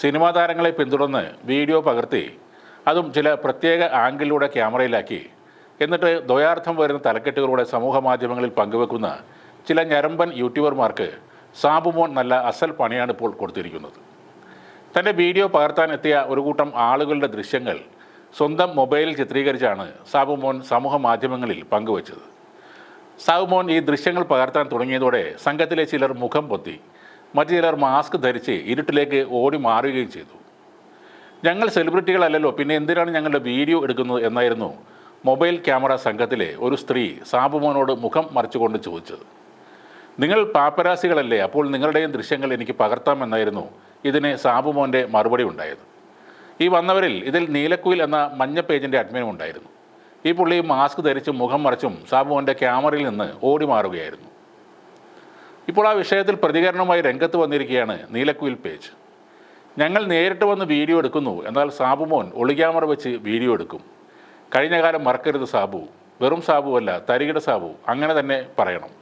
Cinema താരങ്ങളെ പിന്തുടർന്ന് video പകർത്തി അതും ചില പ്രത്യേക ആംഗിളിലൂടെ ക്യാമറയിലാക്കി. എന്നിട്ട് ദ്വയാർത്ഥം വരുന്ന തലക്കെട്ടുകളോടെ സമൂഹ മാധ്യമങ്ങളിൽ പങ്കുവെക്കുന്ന ചില ഞരമ്പൻ യൂട്യൂബർമാർക്ക് സാബുമോൻ നല്ല അസൽ പണിയാണ് ഇപ്പോൾ കൊടുത്തിരിക്കുന്നത്. തന്റെ വീഡിയോ പകർത്താൻ എത്തിയ ഒരു കൂട്ടം ആളുകളുടെ ദൃശ്യങ്ങൾ സ്വന്തം മൊബൈലിൽ ചിത്രീകരിച്ചാണ് സാബുമോൻ സമൂഹ മാധ്യമങ്ങളിൽ പങ്കുവച്ചത്. സാബുമോൻ ഈ ദൃശ്യങ്ങൾ പകർത്താൻ തുടങ്ങിയതോടെ സംഘത്തിലെ ചിലർ മുഖം പൊത്തി മറ്റു ചിലർ മാസ്ക് ധരിച്ച് ഇരുട്ടിലേക്ക് ഓടി മാറുകയും ചെയ്തു. ഞങ്ങൾ സെലിബ്രിറ്റികളല്ലല്ലോ പിന്നെ എന്തിനാണ് ഞങ്ങളുടെ വീഡിയോ എടുക്കുന്നത് എന്നായിരുന്നു മൊബൈൽ ക്യാമറ സംഘത്തിലെ ഒരു സ്ത്രീ സാബുമോനോട് മുഖം മറച്ചുകൊണ്ട് ചോദിച്ചത്. നിങ്ങൾ പാപ്പരാസികളല്ലേ അപ്പോൾ നിങ്ങളുടെയും ദൃശ്യങ്ങൾ എനിക്ക് പകർത്താമെന്നായിരുന്നു ഇതിന് സാബുമോന്റെ മറുപടി ഉണ്ടായത്. ഈ വന്നവരിൽ ഇതിൽ നീലക്കുയിൽ എന്ന മഞ്ഞ പേജിന്റെ അഡ്മിനും ഉണ്ടായിരുന്നു. ഈ പുള്ളി മാസ്ക് ധരിച്ചും മുഖം മറച്ചും സാബുമോന്റെ ക്യാമറയിൽ നിന്ന് ഓടി മാറുകയായിരുന്നു. ഇപ്പോൾ ആ വിഷയത്തിൽ പ്രതികരണവുമായി രംഗത്ത് വന്നിരിക്കുകയാണ് നീലക്കുയിൽ പേജ്. ഞങ്ങൾ നേരിട്ട് വന്ന് വീഡിയോ എടുക്കുന്നു. എന്നാൽ സാബുമോൻ ഒളിക്യാമറ വെച്ച് വീഡിയോ എടുക്കും. കഴിഞ്ഞ കാലം മറക്കരുത് സാബു. വെറും സാബു അല്ല തരികിട സാബു. അങ്ങനെ തന്നെ പറയണം.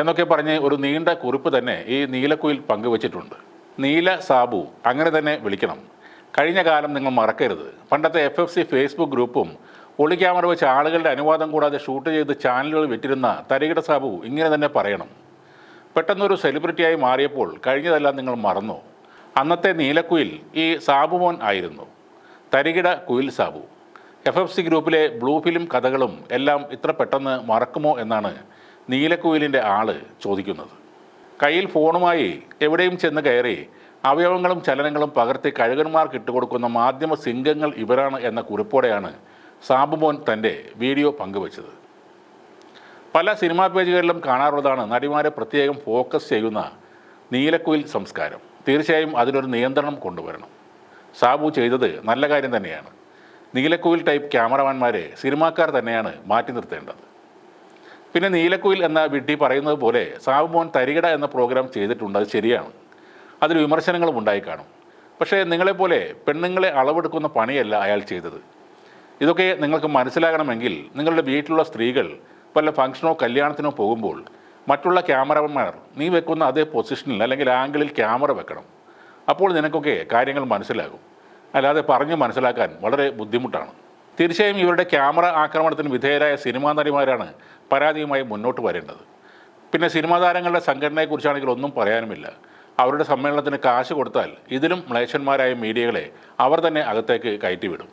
എന്നൊക്കെ പറഞ്ഞ് ഒരു നീണ്ട കുറിപ്പ് തന്നെ ഈ നീലക്കുയിൽ പങ്കുവച്ചിട്ടുണ്ട്. നീല സാബു അങ്ങനെ തന്നെ വിളിക്കണം. കഴിഞ്ഞ കാലം നിങ്ങൾ മറക്കരുത്. പണ്ടത്തെ എഫ് എഫ് സി ഫേസ്ബുക്ക് ഗ്രൂപ്പും ഒളി ക്യാമറ വെച്ച് ആളുകളുടെ അനുവാദം കൂടാതെ ഷൂട്ട് ചെയ്ത് ചാനലുകൾ വിറ്റിരുന്ന തരികിട സാബു ഇങ്ങനെ തന്നെ പറയണം. പെട്ടെന്നൊരു സെലിബ്രിറ്റിയായി മാറിയപ്പോൾ കഴിഞ്ഞതെല്ലാം നിങ്ങൾ മറന്നു. അന്നത്തെ നീലക്കുയിൽ ഈ സാബുമോൻ ആയിരുന്നു. തരികിട കുയിൽ സാബു. എഫ് എഫ് സി ഗ്രൂപ്പിലെ ബ്ലൂ ഫിലിം കഥകളും എല്ലാം ഇത്ര പെട്ടെന്ന് മറക്കുമോ എന്നാണ് നീലക്കുയിലിന്റെ ആൾ ചോദിക്കുന്നത്. കയ്യിൽ ഫോണുമായി എവിടെയും ചെന്ന് കയറി അവയവങ്ങളും ചലനങ്ങളും പകർത്തി കഴുകന്മാർക്ക് ഇട്ടുകൊടുക്കുന്ന മാധ്യമ സിംഗങ്ങൾ ഇവരാണ് എന്ന കുറിപ്പോടെയാണ് സാബുമോൻ തന്റെ വീഡിയോ പങ്കുവച്ചത്. പല സിനിമാ പേജുകളിലും കാണാറുള്ളതാണ് നടിമാരെ പ്രത്യേകം ഫോക്കസ് ചെയ്യുന്ന നീലക്കുയിൽ സംസ്കാരം. തീർച്ചയായും അതിനൊരു നിയന്ത്രണം കൊണ്ടുവരണം. സാബു ചെയ്തത് നല്ല കാര്യം തന്നെയാണ്. നീലക്കുയിൽ ടൈപ്പ് ക്യാമറമാന്മാരെ സിനിമാക്കാർ തന്നെയാണ് മാറ്റി നിർത്തേണ്ടത്. പിന്നെ നീലക്കുയിൽ എന്ന വിഡ്ഢി പറയുന്നത് പോലെ സാബു മോൻ തരികിട എന്ന പ്രോഗ്രാം ചെയ്തിട്ടുണ്ട് അത് ശരിയാണ്. അതിൽ വിമർശനങ്ങളും ഉണ്ടായി കാണും. പക്ഷേ നിങ്ങളെപ്പോലെ പെണ്ണുങ്ങളെ അളവെടുക്കുന്ന പണിയല്ല അയാൾ ചെയ്തത്. ഇതൊക്കെ നിങ്ങൾക്ക് മനസ്സിലാകണമെങ്കിൽ നിങ്ങളുടെ വീട്ടിലുള്ള സ്ത്രീകൾ വല്ല ഫംഗ്ഷനോ കല്യാണത്തിനോ പോകുമ്പോൾ മറ്റുള്ള ക്യാമറമാർ നീ വെക്കുന്ന അതേ പൊസിഷനിൽ അല്ലെങ്കിൽ ആംഗിളിൽ ക്യാമറ വെക്കണം. അപ്പോൾ നിനക്കൊക്കെ കാര്യങ്ങൾ മനസ്സിലാകും. അല്ലാതെ പറഞ്ഞ് മനസ്സിലാക്കാൻ വളരെ ബുദ്ധിമുട്ടാണ്. തീർച്ചയായും ഇവരുടെ ക്യാമറ ആക്രമണത്തിന് വിധേയരായ സിനിമാ നടിമാരാണ് പരാതിയുമായി മുന്നോട്ട് വരേണ്ടത്. പിന്നെ സിനിമാ താരങ്ങളുടെ സംഘടനയെക്കുറിച്ചാണെങ്കിൽ ഒന്നും പറയാനുമില്ല. അവരുടെ സമ്മേളനത്തിന് കാശ് കൊടുത്താൽ ഇതിലും മ്ലേച്ഛന്മാരായ മീഡിയകളെ അവർ തന്നെ അകത്തേക്ക് കയറ്റിവിടും.